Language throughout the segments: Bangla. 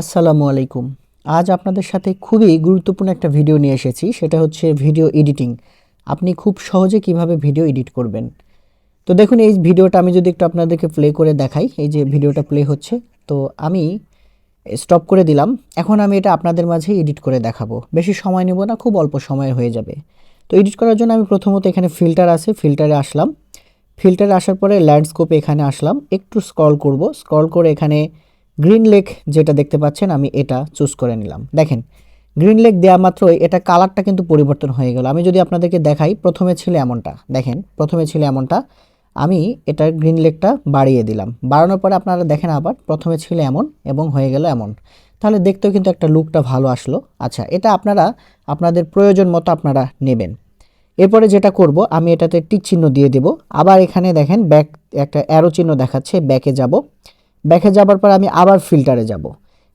আসসালামু আলাইকুম। আজ আপনাদের সাথে খুবই গুরুত্বপূর্ণ একটা ভিডিও নিয়ে এসেছি, সেটা হচ্ছে ভিডিও এডিটিং। আপনি খুব সহজে কীভাবে ভিডিও এডিট করবেন? তো দেখুন, এই ভিডিওটা আমি যদি একটু আপনাদেরকে প্লে করে দেখাই, এই যে ভিডিওটা প্লে হচ্ছে, তো আমি স্টপ করে দিলাম। এখন আমি এটা আপনাদের মাঝে এডিট করে দেখাবো। বেশি সময় নেব না, খুব অল্প সময় হয়ে যাবে। তো এডিট করার জন্য আমি প্রথমত এখানে ফিল্টার আছে, ফিল্টারে আসলাম। ফিল্টারে আসার পরে ল্যান্ডস্কোপে এখানে আসলাম। একটু স্ক্রল করব। স্ক্রল করে এখানে গ্রিন লেক যেটা দেখতে পাচ্ছেন, আমি এটা চুজ করে নিলাম। দেখেন, গ্রিন লেক দেওয়া মাত্রই এটা কালারটা কিন্তু পরিবর্তন হয়ে গেল। আমি যদি আপনাদেরকে দেখাই, প্রথমে ছিল এমনটা। দেখেন, প্রথমে ছিল এমনটা। আমি এটা গ্রিন লেকটা বাড়িয়ে দিলাম। বাড়ানোর পরে আপনারা দেখেন আবার, প্রথমে ছিল এমন এবং হয়ে গেল এমন। তাহলে দেখতেও কিন্তু একটা লুকটা ভালো আসলো। আচ্ছা এটা আপনারা, আপনাদের প্রয়োজন মতো আপনারা নেবেন। এরপরে যেটা করব, আমি এটাতে টিক চিহ্ন দিয়ে দেব। আবার এখানে দেখেন, ব্যাক, একটা অ্যারো চিহ্ন দেখাচ্ছে, ব্যাকে যাব। ব্যাকে যাবার পর আমি আবার ফিল্টারে যাব।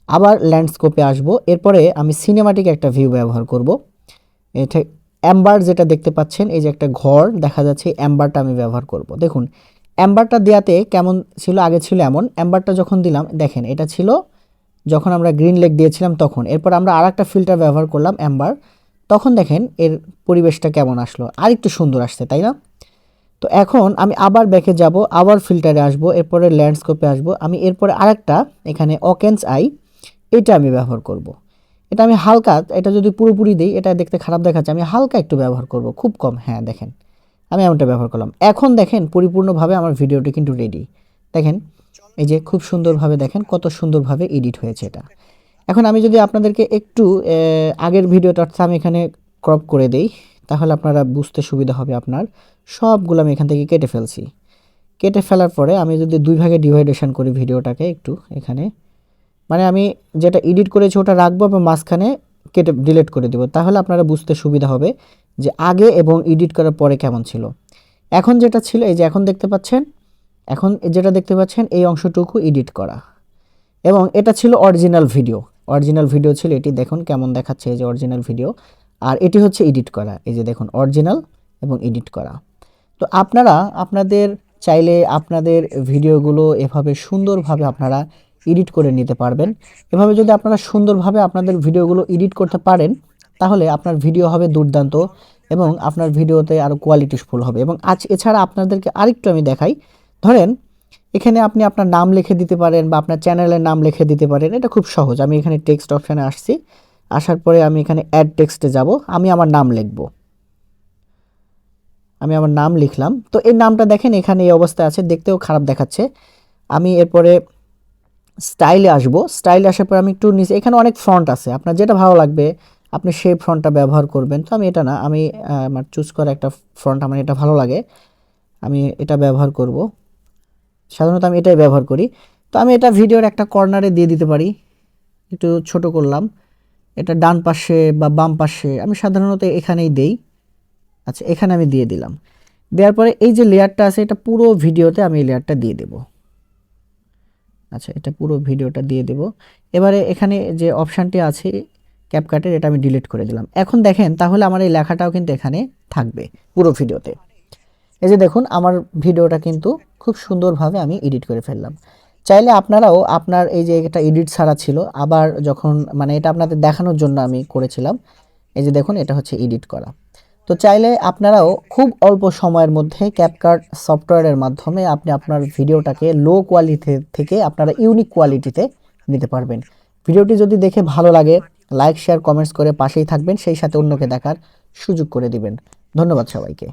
আবার ল্যান্ডস্কোপে আসব। এরপরে আমি সিনেমাটিক একটা ভিউ ব্যবহার করব। এটা অ্যাম্বার যেটা দেখতে পাচ্ছেন, এই যে একটা ঘর, দেখা যাচ্ছে অ্যাম্বারটা আমি ব্যবহার করব। দেখুন অ্যাম্বারটা দেওয়াতে কেমন ছিল, আগে ছিল এমন। অ্যাম্বারটা যখন দিলাম, দেখেন, এটা ছিল যখন আমরা গ্রিন লেক দিয়েছিলাম তখন। এরপর আমরা আর একটা ফিল্টার ব্যবহার করলাম অ্যাম্বার তখন দেখেন, এর পরিবেশটা কেমন আসলো। আর একটু সুন্দর আসছে, তাই না? তো এখন আমি আবার ব্যাকে যাব, আবার ফিল্টারে আসব, এরপরে ল্যান্ডস্কোপে আসব। আমি এরপরে আরেকটা, এখানে অকেন্স আই এটা আমি ব্যবহার করব। এটা আমি হালকা, এটা যদি পুরোপুরি দিই, এটা দেখতে খারাপ দেখাচ্ছে, আমি হালকা একটু ব্যবহার করব, খুব কম। হ্যাঁ দেখেন, আমি এমনটা ব্যবহার করলাম। এখন দেখেন, পরিপূর্ণভাবে আমার ভিডিওটি কিন্তু রেডি দেখেন, এই যে খুব সুন্দরভাবে দেখেন, কত সুন্দরভাবে এডিট হয়েছে এটা। এখন আমি যদি আপনাদেরকে একটু আগের ভিডিওটা অর্থাৎ আমি এখানে ক্রপ করে দেই। তাহলে আপনারা বুঝতে সুবিধা হবে আপনার সবগুলো আমি এখান থেকে কেটে ফেলছি। কেটে ফেলার পরে আমি যদি দুই ভাগে ডিভাইডেশন করি ভিডিওটাকে একটু এখানে মানে আমি যেটা এডিট করেছি ওটা রাখব এবং মাঝখানে কেটে ডিলিট করে দেবো। তাহলে আপনারা বুঝতে সুবিধা হবে যে আগে এবং এডিট করার পরে কেমন ছিল। এখন যেটা ছিল, এই যে এখন দেখতে পাচ্ছেন, এখন যেটা দেখতে পাচ্ছেন, এই অংশটুকু এডিট করা। এবং এটা ছিল অরিজিনাল ভিডিও অরিজিনাল ভিডিও ছিল এটি। দেখুন কেমন দেখাচ্ছে এই যে অরিজিনাল ভিডিও আর এটি হচ্ছে এডিট করা, এই যে দেখুন অরিজিনাল এবং এডিট করা। তো আপনারা আপনাদের চাইলে আপনাদের ভিডিওগুলো এভাবে সুন্দরভাবে আপনারা এডিট করে নিতে পারবেন। এভাবে যদি আপনারা সুন্দরভাবে আপনাদের ভিডিওগুলো এডিট করতে পারেন, তাহলে আপনার ভিডিও হবে দুর্দান্ত এবং আপনার ভিডিওতে আরও কোয়ালিটিফুল হবে। এবং আজ এছাড়া আপনাদেরকে আরেকটু আমি দেখাই। ধরেন, এখানে আপনি আপনার নাম লিখে দিতে পারেন বা আপনার চ্যানেলের নাম লিখে দিতে পারেন, এটা খুব সহজ। আমি এখানে টেক্সট অপশানে আসছি। আসার পরে আমি এখানে অ্যাড টেক্সটে যাব, আমি আমার নাম লিখব। আমি আমার নাম লিখলাম। তো এই নামটা দেখেন, এখানে এই অবস্থায় আছে, দেখতেও খারাপ দেখাচ্ছে। আমি এরপরে স্টাইলে আসব। স্টাইলে আসার পর আমি একটু নিচে, এখানে অনেক ফ্রন্ট আছে। আপনার যেটা ভালো লাগবে, আপনি সেই ফ্রন্টটা ব্যবহার করবেন। তো আমি এটা না, আমি আমার চুজ করা একটা ফ্রন্ট আমার এটা ভালো লাগে। আমি এটা ব্যবহার করব। সাধারণত আমি এটাই ব্যবহার করি। তো আমি এটা ভিডিওর একটা কর্নারে দিয়ে দিতে পারি। একটু ছোট করলাম। এটা ডান পাশে বা বাম পাশে আমি সাধারণত এখানেই দেই। আচ্ছা এখানে আমি দিয়ে দিলাম। দেওয়ার পরে এই যে লেয়ারটা আছে, এটা পুরো ভিডিওতে আমি এই লেয়ারটা দিয়ে দেব। আচ্ছা এটা পুরো ভিডিওটা দিয়ে দেব। এবারে এখানে যে অপশানটি আছে ক্যাপকাটের এটা আমি ডিলিট করে দিলাম। এখন দেখেন, তাহলে আমার এই লেখাটাও কিন্তু এখানে থাকবে, পুরো ভিডিওতে। এই যে দেখুন, আমার ভিডিওটা কিন্তু খুব সুন্দরভাবে আমি এডিট করে ফেললাম। চাইলে আপনারাও আপনার এই যে এটা এডিট ছাড়া ছিল, আবার যখন মানে এটা আপনাদের দেখানোর জন্য আমি করেছিলাম, এই যে দেখুন এটা হচ্ছে এডিট করা। তো চাইলে আপনারাও খুব অল্প সময়ের মধ্যে ক্যাপকাট সফটওয়্যারের মাধ্যমে আপনি আপনার ভিডিওটাকে লো কোয়ালিটি থেকে আপনারা ইউনিক কোয়ালিটিতে নিতে পারবেন। ভিডিওটি যদি দেখে ভালো লাগে লাইক শেয়ার কমেন্টস করে পাশেই থাকবেন, সেই সাথে অন্যকে দেখার সুযোগ করে দিবেন। ধন্যবাদ সবাইকে।